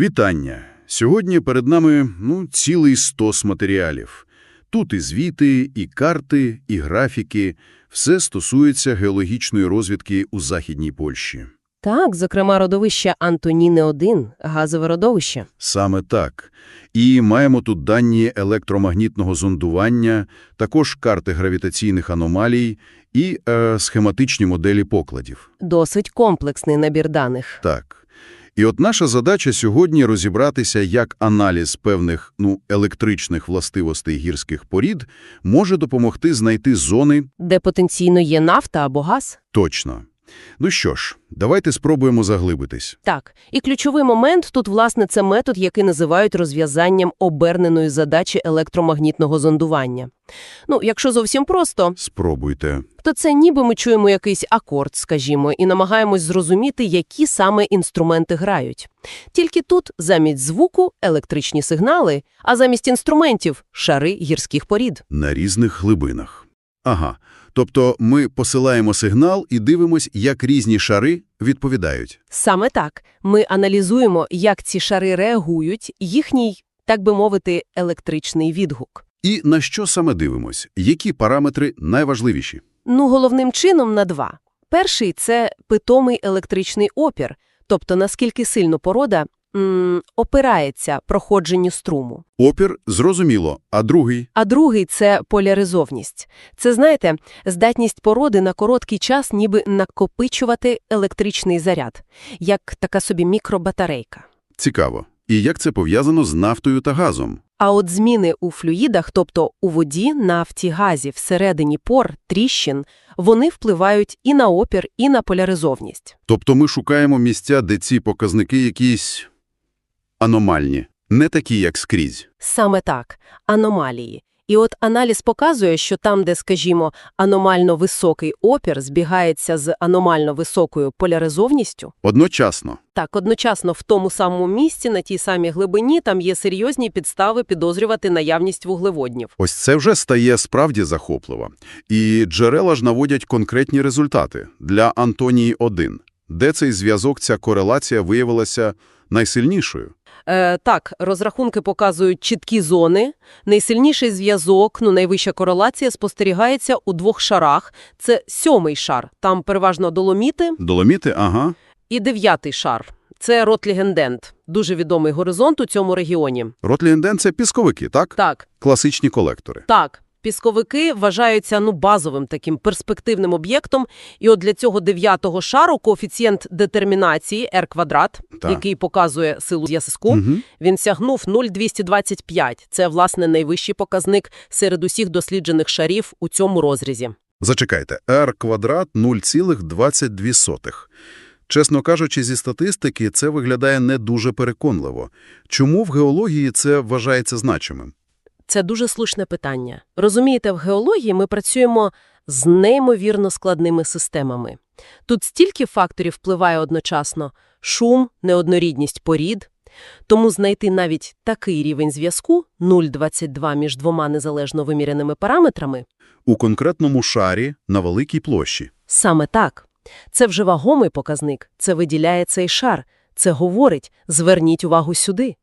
Вітання! Сьогодні перед нами ну, цілий стос матеріалів. Тут і звіти, і карти, і графіки. Все стосується геологічної розвідки у Західній Польщі. Так, зокрема, родовище Антоніни-1, газове родовище. Саме так. І маємо тут дані електромагнітного зондування, також карти гравітаційних аномалій і е, схематичні моделі покладів. Досить комплексний набір даних. Так. І от наша задача сьогодні розібратися, як аналіз певних ну, електричних властивостей гірських порід може допомогти знайти зони Де потенційно є нафта або газ? точно. Ну що ж, давайте спробуємо заглибитись. Так. І ключовий момент тут, власне, це метод, який називають розв'язанням оберненої задачі електромагнітного зондування. Ну, якщо зовсім просто, Спробуйте. то це ніби ми чуємо якийсь акорд, скажімо, і намагаємось зрозуміти, які саме інструменти грають. Тільки тут замість звуку – електричні сигнали, а замість інструментів – шари гірських порід. На різних глибинах. Ага. Тобто ми посилаємо сигнал і дивимось, як різні шари відповідають. Саме так. Ми аналізуємо, як ці шари реагують, їхній, так би мовити, електричний відгук. І на що саме дивимось? Які параметри найважливіші? Ну, головним чином на два. Перший – це питомий електричний опір, тобто наскільки сильно порода м, опирається проходженню струму. Опір – зрозуміло, а другий А другий – це поляризовність. Це, знаєте, здатність породи на короткий час ніби накопичувати електричний заряд, як така собі мікробатарейка. – цікаво. І як це пов'язано з нафтою та газом? А от зміни у флюїдах, тобто у воді, нафті, газі, всередині пор, тріщин, вони впливають і на опір, і на поляризовність. Тобто ми шукаємо місця, де ці показники якісь аномальні, не такі, як скрізь. Саме так – аномалії. І от аналіз показує, що там, де, скажімо, аномально високий опір збігається з аномально високою поляризовністю, Одночасно. так, одночасно в тому самому місці, на тій самій глибині, там є серйозні підстави підозрювати наявність вуглеводнів. Ось це вже стає справді захопливо. І джерела ж наводять конкретні результати. Для Антонії-1, де цей зв'язок, ця кореляція виявилася найсильнішою. Е, так, розрахунки показують чіткі зони. Найсильніший зв'язок, ну найвища корелація спостерігається у двох шарах. Це сьомий шар, там переважно доломіти, Доломіти, ага. і дев'ятий шар. Це Ротлігендент, дуже відомий горизонт у цьому регіоні. Ротлігендент – це пісковики, так? Так, Класичні колектори. так. Пісковики вважаються ну базовим таким перспективним об'єктом, і от для цього дев'ятого шару коефіцієнт детермінації r квадрат, Так. який показує силу зв'язку, Угу. Він сягнув 0,225. Це, власне, найвищий показник серед усіх досліджених шарів у цьому розрізі. Зачекайте, r квадрат 0,22. Чесно кажучи, зі статистики це виглядає не дуже переконливо. Чому в геології це вважається значимим? Це дуже слушне питання. Розумієте, в геології ми працюємо з неймовірно складними системами. Тут стільки факторів впливає одночасно – шум, неоднорідність порід. Тому знайти навіть такий рівень зв'язку – 0,22 між двома незалежно виміряними параметрами У конкретному шарі на великій площі. Саме так. Це вже вагомий показник, це виділяє цей шар, це говорить «зверніть увагу сюди».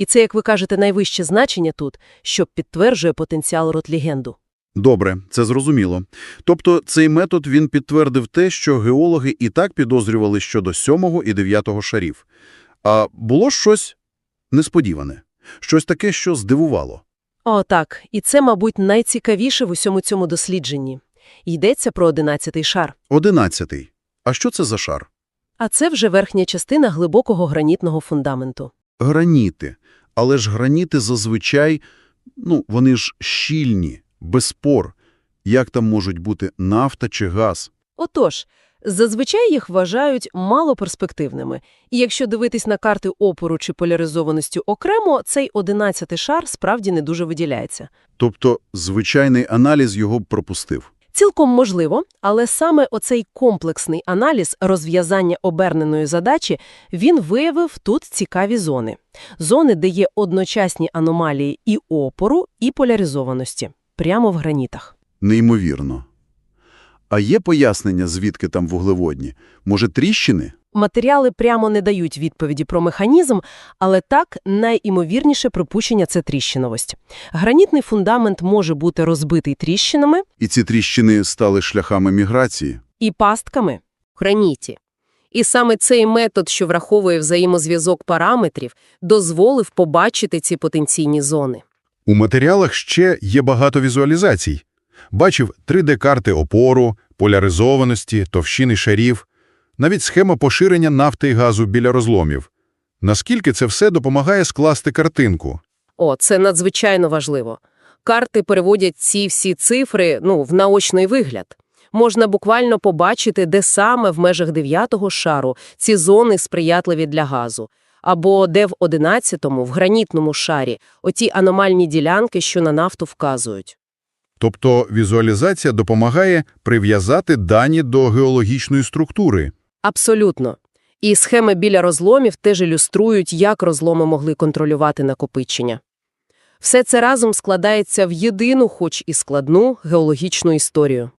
І це, як ви кажете, найвище значення тут, що підтверджує потенціал Ротлігенду. Добре, це зрозуміло. Тобто цей метод він підтвердив те, що геологи і так підозрювали щодо сьомого і дев'ятого шарів. А було щось несподіване, щось таке, що здивувало. О, так. І це, мабуть, найцікавіше в усьому цьому дослідженні. Йдеться про одинадцятий шар. Одинадцятий. А що це за шар? А це вже верхня частина глибокого гранітного фундаменту. Граніти. Але ж граніти зазвичай, ну, вони ж щільні, без спор. Як там можуть бути нафта чи газ? Отож, зазвичай їх вважають малоперспективними. І якщо дивитись на карти опору чи поляризованості окремо, цей одинадцятий шар справді не дуже виділяється. Тобто звичайний аналіз його б пропустив. Цілком можливо, але саме оцей комплексний аналіз розв'язання оберненої задачі, він виявив тут цікаві зони. Зони, де є одночасні аномалії і опору, і поляризованості. Прямо в гранітах. Неймовірно. А є пояснення, звідки там вуглеводні? Може, тріщини? Матеріали прямо не дають відповіді про механізм, але так найімовірніше припущення – це тріщиновість. Гранітний фундамент може бути розбитий тріщинами І ці тріщини стали шляхами міграції? і пастками. граніті. І саме цей метод, що враховує взаємозв'язок параметрів, дозволив побачити ці потенційні зони. У матеріалах ще є багато візуалізацій. Бачив 3D-карти опору, поляризованості, товщини шарів, навіть схема поширення нафти і газу біля розломів. Наскільки це все допомагає скласти картинку? О, це надзвичайно важливо. Карти переводять ці всі цифри ну, в наочний вигляд. Можна буквально побачити, де саме в межах дев'ятого шару ці зони сприятливі для газу. Або де в одинадцятому, в гранітному шарі, оті аномальні ділянки, що на нафту вказують. Тобто візуалізація допомагає прив'язати дані до геологічної структури. Абсолютно. І схеми біля розломів теж ілюструють, як розломи могли контролювати накопичення. Все це разом складається в єдину, хоч і складну, геологічну історію.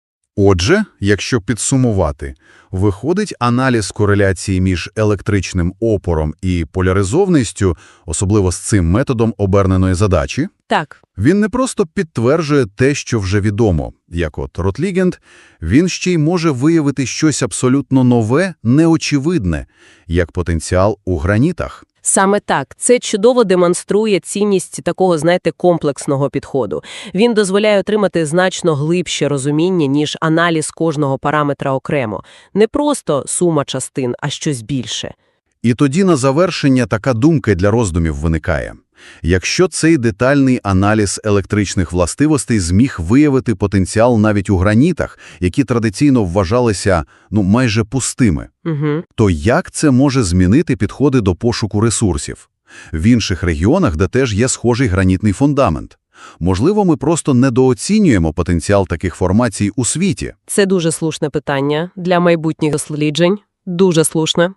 Отже, якщо підсумувати, виходить аналіз кореляції між електричним опором і поляризованістю, особливо з цим методом оберненої задачі, Так, він не просто підтверджує те, що вже відомо, як от Ротлігенд, він ще й може виявити щось абсолютно нове, неочевидне, як потенціал у гранітах. Саме так. Це чудово демонструє цінність такого, знаєте, комплексного підходу. Він дозволяє отримати значно глибше розуміння, ніж аналіз кожного параметра окремо. Не просто сума частин, а щось більше. І тоді на завершення така думка для роздумів виникає. Якщо цей детальний аналіз електричних властивостей зміг виявити потенціал навіть у гранітах, які традиційно вважалися ну майже пустими, Угу. то як це може змінити підходи до пошуку ресурсів? В інших регіонах, де теж є схожий гранітний фундамент. Можливо, ми просто недооцінюємо потенціал таких формацій у світі. Це дуже слушне питання для майбутніх досліджень. Дуже слушне.